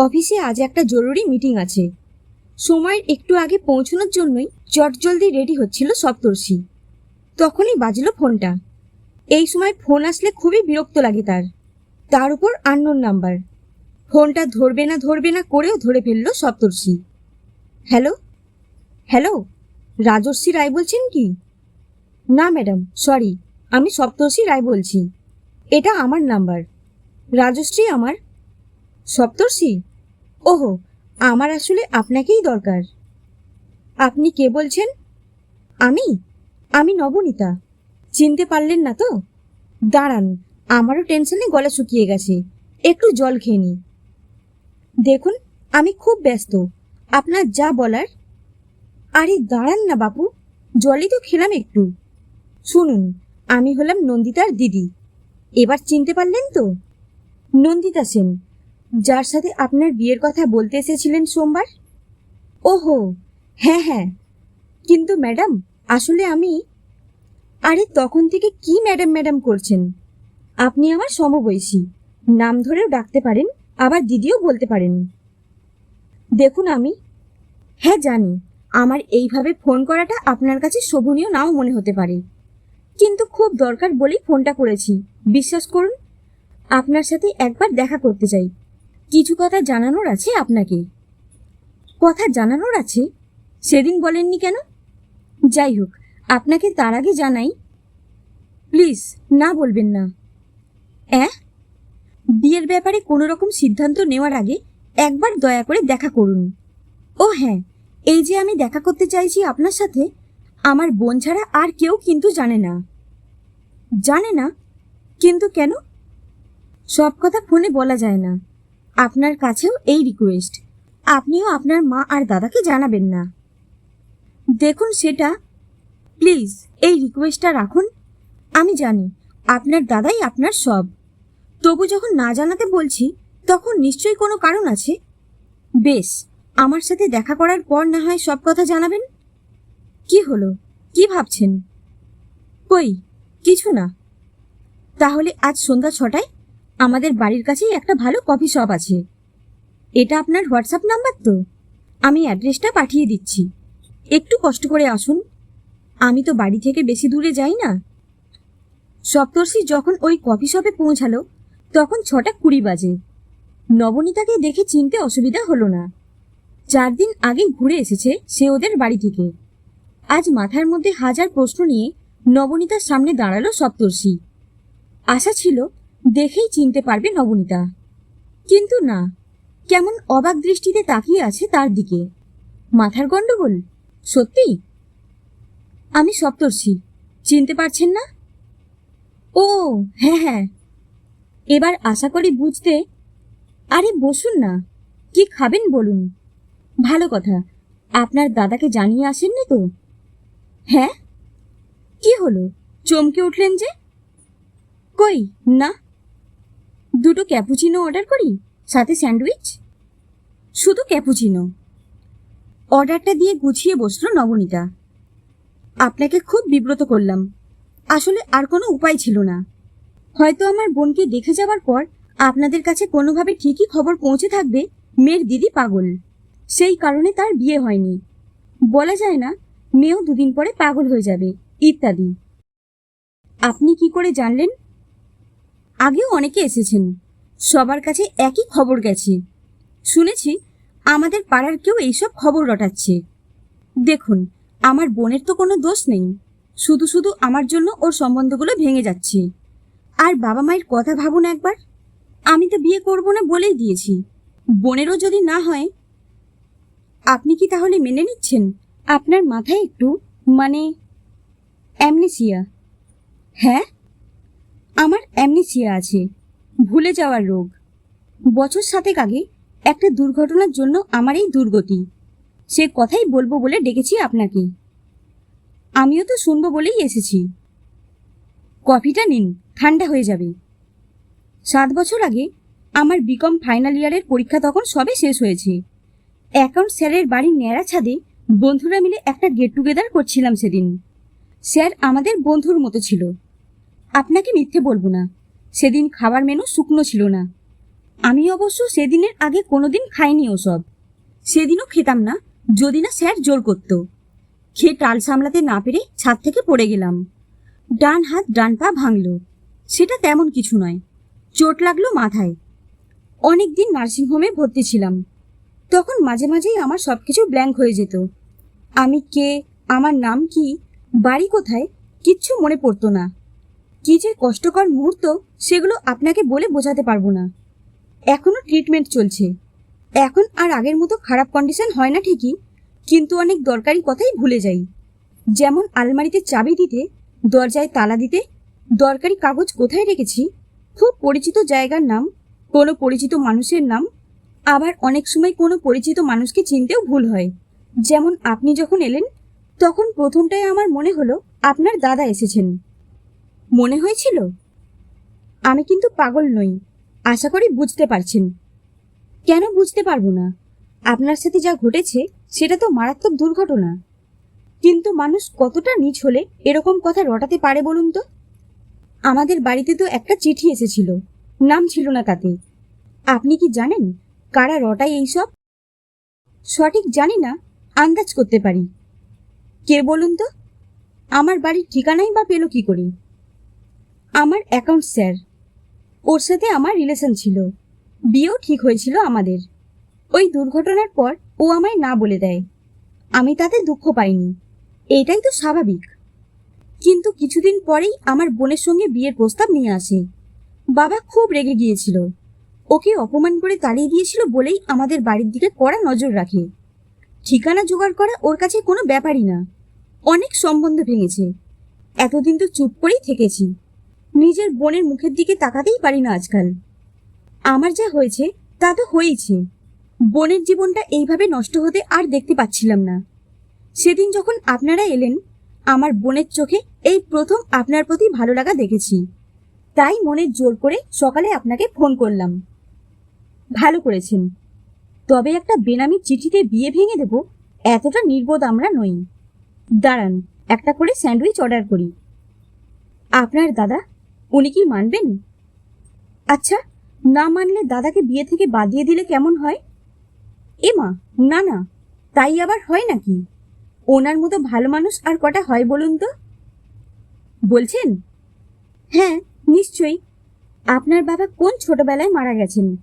অফিসে আজ একটা জরুরি মিটিং আছে। সময়ের একটু আগে পৌঁছানোর জন্যই চটজলদি রেডি হচ্ছিল সপ্তর্ষি। তখনই বাজলো ফোনটা। এই সময় ফোন আসলে খুবই বিরক্ত লাগে তার। তার উপর আননোন নাম্বার। ফোনটা ধরবে না ধরবে না করেও ধরে ফেলল সপ্তর্ষি। হ্যালো? হ্যালো? রাজর্ষি রায় বলছেন কি? না, ম্যাডাম, সরি, আমি সপ্তর্ষি রায় বলছি। এটা আমার নাম্বার। রাজশ্রী আমার? সপ্তর্ষি? ওহো, আমার আসলে আপনাকেই দরকার। আপনি কে বলছেন? আমি? আমি নবনীতা। চিনতে পারলেন না তো? দাঁড়ান, আমারও টেনশনে গলা শুকিয়ে গেছে। একটু জল খেয়ে নিই। দেখুন, আমি খুব ব্যস্ত। আপনার যা বলার। আরে, দাঁড়ান না বাপু, জলই তো খেলাম একটু। শুনুন, আমি হলাম নন্দিতার দিদি। এবার চিনতে পারলেন তো? নন্দিতা সেন যার সাথে আপনার বিয়ের কথা বলতে এসেছিলেন সোমবার? ওহো হ্যাঁ হ্যাঁ। কিন্তু ম্যাডাম, আসলে আমি, আরে তখন থেকে কি ম্যাডাম ম্যাডাম করছেন? আপনি আমার সমবয়সী, নাম ধরেও ডাকতে পারেন, আবার দিদিও বলতে পারেন। দেখুন আমি হ্যাঁ জানি, আমার এইভাবে ফোন করাটা আপনার কাছে শোভনীয় নাও মনে হতে পারে। কিন্তু খুব দরকার বলেই ফোনটা করেছি, বিশ্বাস করুন, আপনার সাথে একবার দেখা করতে চাই। কিছু কথা জানানোর আছে আপনাকে? কথা জানানোর আছে? সেদিন বলেননি কেন? যাই হোক, আপনাকে তার আগে জানাই। প্লিজ, না বলবেন না। অ্যাঁ? বিয়ের ব্যাপারে কোনো রকম সিদ্ধান্ত নেওয়ার আগে একবার দয়া করে দেখা করুন। ও হ্যাঁ এই যে আমি দেখা করতে চাইছি আপনার সাথে, আমার বোন ছাড়া আর কেউ কিন্তু জানে না। জানে না? কিন্তু কেন? সব কথা ফোনে বলা যায় না। আপনার কাছেও এই রিকোয়েস্ট আপনিও আপনার মা আর দাদাকে জানাবেন না। দেখুন সেটা। প্লিজ এই রিকোয়েস্টটা রাখুন। আমি জানি, আপনার দাদাই আপনার সব। তবু যখন না জানাতে বলছি, তখন নিশ্চয়ই কোনো কারণ আছে? বেশ, আমার সাথে দেখা করার পর না হয় সব কথা জানাবেন? কি হলো? কি ভাবছেন? কই? কিছু না। তাহলে আজ সন্ধ্যা ছটায় আমাদের বাড়ির কাছেই একটা ভালো কফি শপ আছে। এটা আপনার হোয়াটসঅ্যাপ নাম্বার তো? আমি অ্যাড্রেসটা পাঠিয়ে দিচ্ছি। একটু কষ্ট করে আসুন। আমি তো বাড়ি থেকে বেশি দূরে যাই না। সপ্তর্ষি যখন ওই কফি শপে পৌঁছালো, তখন ছটা কুড়ি বাজে। নবনীতাকে দেখে চিনতে অসুবিধা হলো না। চার দিন আগে ঘুরে এসেছে সে ওদের বাড়ি থেকে। আজ মাথার মধ্যে হাজার প্রশ্ন নিয়ে নবনীতার সামনে দাঁড়াল সপ্তর্ষি। আশা ছিল দেখেই চিনতে পারবে নবনীতা। কিন্তু না, কেমন অবাক দৃষ্টিতে তাকিয়ে আছে তার দিকে। মাথার গন্ডগোল, সত্যি? আমি সপ্তর্ষি চিনতে পারছেন না? ও হ্যাঁ হ্যাঁ। এবার আশা করি বুঝতে, আরে বসুন না, কি খাবেন বলুন? ভালো কথা, আপনার দাদাকে জানিয়ে আসেননি তো? হ্যাঁ? কি হলো, চমকে উঠলেন যে? কই, না দুটো ক্যাপুচিনো অর্ডার করি? সাথে স্যান্ডউইচ? শুধু ক্যাপুচিনো। অর্ডারটা দিয়ে গুছিয়ে বসল নবনীতা। আপনাকে খুব বিব্রত করলাম। আসলে আর কোনো উপায় ছিল না। হয়তো আমার বোনকে দেখে যাওয়ার পর আপনাদের কাছে কোনোভাবে ঠিকই খবর পৌঁছে থাকবে মেয়ের দিদি পাগল। সেই কারণে তার বিয়ে হয়নি। বলা যায় না, মেয়েও দুদিন পরে পাগল হয়ে যাবে, ইত্যাদি। আপনি কি করে জানলেন? আগেও অনেকে এসেছেন। সবার কাছে একই খবর গেছে। শুনেছি আমাদের পাড়ার কেউ এইসব খবর রটাচ্ছে। দেখুন, আমার বোনের তো কোনো দোষ নেই। শুধু শুধু আমার জন্য ওর সম্বন্ধগুলো ভেঙে যাচ্ছে। আর বাবা মায়ের কথা ভাবুন একবার। আমি তো বিয়ে করব না বলেই দিয়েছি। বোনেরও যদি না হয়, আপনি কি তাহলে মেনে নিচ্ছেন? আপনার মাথায় একটু মানে অ্যামনেসিয়া। হ্যাঁ? আমার অ্যামনেসিয়া আছে, ভুলে যাওয়ার রোগ। বছর সাতেক আগে একটা দুর্ঘটনার জন্য আমার এই দুর্গতি। সে কথাই বলব বলে ডেকেছি আপনাকে। আমিও তো শুনব বলেই এসেছি। কফিটা নিন, ঠান্ডা হয়ে যাবে। সাত বছর আগে আমার বিকম ফাইনাল ইয়ারের পরীক্ষা তখন সবে শেষ হয়েছে। অ্যাকাউন্ট স্যারের বাড়ির ন্যাড়া ছাদে বন্ধুরা মিলে একটা গেট টুগেদার করছিলাম সেদিন। স্যার আমাদের বন্ধুর মতো ছিল। আপনাকে মিথ্যে বলব না। সেদিন খাবার মেনু শুকনো ছিল না। আমি অবশ্য সেদিনের আগে কোনোদিন খাইনি ওসব। সেদিনও খেতাম না, যদি না স্যার জোর করতো। খেয়ে টাল সামলাতে না পেরে ছাদ থেকে পড়ে গেলাম। ডান হাত, ডান পা ভাঙল। সেটা তেমন কিছু নয়। চোট লাগল মাথায়। অনেক দিন নার্সিংহোমে ভর্তি ছিলাম। তখন মাঝে মাঝেই আমার সব কিছু ব্ল্যাঙ্ক হয়ে যেত। আমি কে, আমার নাম কি, বাড়ি কোথায়, কিচ্ছু মনে পড়তো না। কি যে কষ্টকর মুহূর্ত, সেগুলো আপনাকে বলে বোঝাতে পারব না। এখনও ট্রিটমেন্ট চলছে। এখন আর আগের মতো খারাপ কন্ডিশন হয় না ঠিকই, কিন্তু অনেক দরকারি কথাই ভুলে যাই। যেমন আলমারিতে চাবি দিতে, দরজায় তালা দিতে, দরকারি কাগজ কোথায় রেখেছি, খুব পরিচিত জায়গার নাম, কোনো পরিচিত মানুষের নাম, আবার অনেক সময় কোনো পরিচিত মানুষকে চিনতেও ভুল হয়। যেমন আপনি যখন এলেন, তখন প্রথমটায় আমার মনে হলো, আপনার দাদা এসেছেন। মনে হয়েছিল? আমি কিন্তু পাগল নই। আশা করি বুঝতে পারছেন। কেন বুঝতে পারব না? আপনার সাথে যা ঘটেছে, সেটা তো মারাত্মক দুর্ঘটনা। কিন্তু মানুষ কতটা নিচ হলে এরকম কথা রটাতে পারে বলুন তো? আমাদের বাড়িতে তো একটা চিঠি এসেছিল। নাম ছিল না তাতে। আপনি কি জানেন কারা রটায় এইসব সঠিক জানি না, আন্দাজ করতে পারি। কে বলুন তো? আমার বাড়ির ঠিকানাই বা পেল কি করে? আমার অ্যাকাউন্ট স্যার ওর সাথে আমার রিলেশন ছিল। বিয়েও ঠিক হয়েছিল আমাদের। ওই দুর্ঘটনার পর ও আমায় না বলে দেয়। আমি তাতে দুঃখ পাইনি। এটাই তো স্বাভাবিক। কিন্তু কিছুদিন পরেই আমার বোনের সঙ্গে বিয়ের প্রস্তাব নিয়ে আসে। বাবা খুব রেগে গিয়েছিল। ওকে অপমান করে তাড়িয়ে দিয়েছিল বলেই আমাদের বাড়ির দিকে কড়া নজর রাখে। ঠিকানা জোগাড় করা ওর কাছে কোনো ব্যাপারই না। অনেক সম্বন্ধ ভেঙেছে। এতদিন তো চুপ করেই থেকেছি। নিজের বোনের মুখের দিকে তাকাতেই পারি না আজকাল। আমার যা হয়েছে, তা তো হয়েইছে। বোনের জীবনটা এইভাবে নষ্ট হতে আর দেখতে পাচ্ছিলাম না। সেদিন যখন আপনারা এলেন, আমার বোনের চোখে এই প্রথম আপনার প্রতি ভালো লাগা দেখেছি। তাই মনে জোর করে সকালে আপনাকে ফোন করলাম। ভালো করেছেন। তবে একটা বেনামি চিঠিতে বিয়ে ভেঙে দেব, এতটা নির্বোধ আমরা নই। দাঁড়ান, একটা করে স্যান্ডউইচ অর্ডার করি। আপনার দাদা উনি কি মানবেন? আচ্ছা না মানলে দাদাকে বিয়ে থেকে বাদ দিয়ে দিলে কেমন হয়? এমা না না, তাই আবার হয় নাকি? ওনার মতো ভালো মানুষ আর কটা হয় বলুন তো? বলছেন? হ্যাঁ নিশ্চয়ই। আপনার বাবা কোন ছোটবেলায় মারা গেছেন?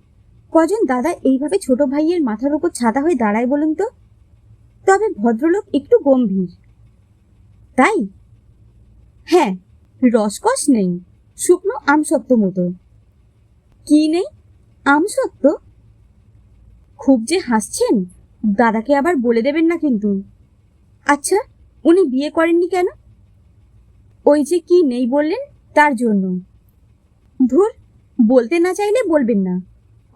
কজন দাদা এইভাবে ছোট ভাইয়ের মাথার উপর ছাতা হয়ে দাঁড়ায় বলুন তো? তবে ভদ্রলোক একটু গম্ভীর। তাই? হ্যাঁ রসকস নেই। শুকনো আমসত্ব মতো। কি নেই? আমসত্ব খুব যে হাসছেন? দাদাকে আবার বলে দেবেন না কিন্তু। আচ্ছা উনি বিয়ে করেননি কেন? ওই যে কি নেই বললেন, তার জন্য। ধুর, বলতে না চাইলে বলবেন না।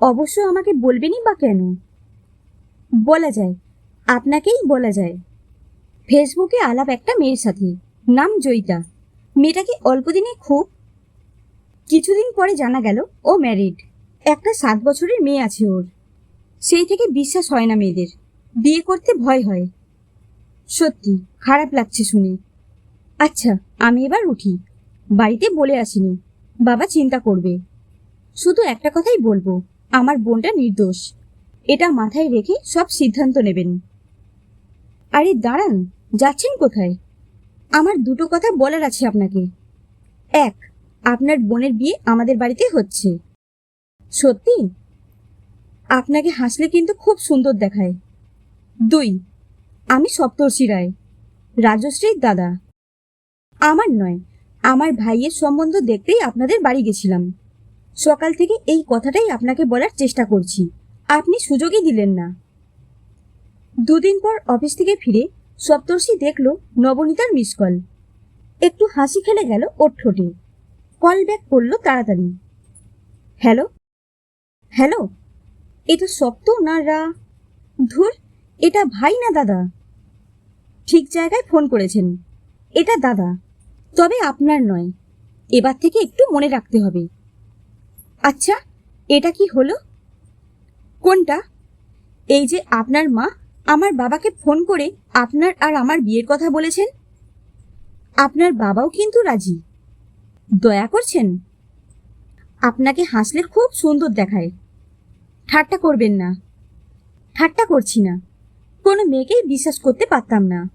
অবশ্য আমাকে বলবেনই বা কেন? বলা যায়, আপনাকেই বলা যায়। ফেসবুকে আলাপ একটা মেয়ের সাথে, নাম জয়িতা। মেয়েটাকে অল্পদিনে খুব কিছুদিন পরে জানা গেল ও ম্যারিড। একটা সাত বছরের মেয়ে আছে ওর। সেই থেকে বিশ্বাস হয় না মেয়েদের। বিয়ে করতে ভয় হয়। সত্যি, খারাপ লাগছে শুনে। আচ্ছা আমি এবার উঠি। বাড়িতে বলে আসিনি। বাবা চিন্তা করবে। শুধু একটা কথাই বলব, আমার বোনটা নির্দোষ। এটা মাথায় রেখে সব সিদ্ধান্ত নেবেন। আরে দাঁড়ান, যাচ্ছেন কোথায়? আমার দুটো কথা বলার আছে আপনাকে। এক আপনার বোনের বিয়ে আমাদের বাড়িতে হচ্ছে। সত্যি? আপনাকে হাসলে কিন্তু খুব সুন্দর দেখায়। দুই, আমি সপ্তর্ষি রায় রাজশ্রীর দাদা। আমার নয়, আমার ভাইয়ের সম্বন্ধ দেখতেই আপনাদের বাড়ি গেছিলাম। সকাল থেকে এই কথাটাই আপনাকে বলার চেষ্টা করছি। আপনি সুযোগই দিলেন না। দুদিন পর অফিস থেকে ফিরে সপ্তর্ষি দেখল নবনীতার মিস কল। একটু হাসি খেলে গেল ওর ঠোঁটে কল ব্যাক করল তাড়াতাড়ি। হ্যালো? হ্যালো? এটা সপ্ত না রা? ধুর, এটা ভাই না দাদা? ঠিক জায়গায় ফোন করেছেন। এটা দাদা। তবে আপনার নয়। এবার থেকে একটু মনে রাখতে হবে। আচ্ছা এটা কি হলো? কোনটা? এই যে আপনার মা আমার বাবাকে ফোন করে আপনার আর আমার বিয়ের কথা বলেছেন? আপনার বাবাও কিন্তু রাজি। দয়া করছেন? আপনাকে হাসলে খুব সুন্দর দেখায়। ঠাট্টা করবেন না। ঠাট্টা করছি না। কোনো মেয়েকেই বিশ্বাস করতে পারতাম না।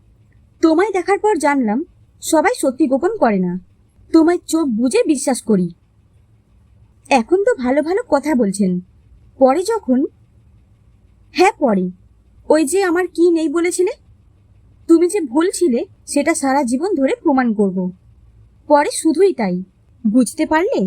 তোমায় দেখার পর জানলাম, সবাই সত্যি গোপন করে না। তোমায় চোখ বুঝে বিশ্বাস করি। এখন তো ভালো ভালো কথা বলছেন। পরে যখন? হ্যাঁ পরে। ওই যে আমার কি নেই বলেছিলে? তুমি যে ভুল ছিলে, সেটা সারা জীবন ধরে প্রমাণ করব। পরে শুধুই তাই। বুঝতে পারলে